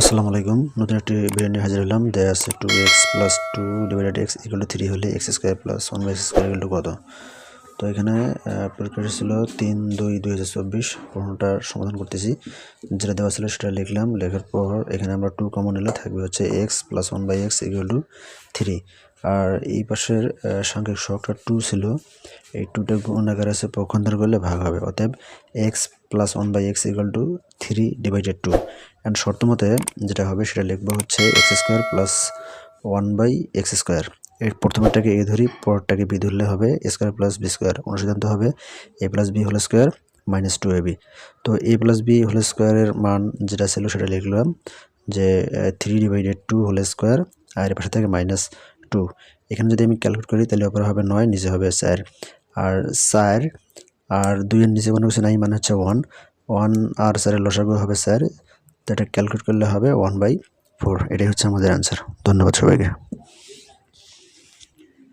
আসসালামু আলাইকুম। নতুন একটি ভিডিও নিয়ে হাজির হলাম। দেয়া আছে two x plus two divided x equal to three হলে x square plus one by square equal to কত? তো এখানে পরীক্ষা ছিল তিন, দুই দুই হাজার চব্বিশ। প্রশ্নটার সমাধান করতেছি। যেটা দেওয়া ছিল সেটা লিখলাম। লেখার পর এখানে আমরা টু কমন নিলে থাকবে হচ্ছে x plus one by x equal to three আর এই পাশের সাংখ্যিক শখটা টু ছিল। এই টুটা গুণাকার আছে পক্ষান্তর করলে ভাগ হবে। অতএব x plus one by x equal to three divided two and শর্ত মতে যেটা হবে সেটা লিখব হচ্ছে x square plus one by x square এর প্রথমেরটাকে এ ধরি, পরেরটাকে বি ধরলে হবে a square plus b square অনুসিদ্ধান্ত হবে a plus b whole square minus two a b তো এ প্লাস বি হোল স্কোয়ারের মান যেটা ছিল সেটা লিখলাম যে three divided two whole square আর এর পাশে থেকে মাইনাস টু এখানে যদি আমি ক্যালকুলেট করি তাহলে ওপরে হবে নয়, নিচে হবে চার। আর চার আর দুইয়ের নিচে কোনো কিছু নাই মানে হচ্ছে ওয়ান ওয়ান আর স্যারের লসাগু হবে স্যার তো এটা ক্যালকুলেট করলে হবে ওয়ান বাই ফোর এটাই হচ্ছে আমাদের অ্যান্সার ধন্যবাদ সবাইকে।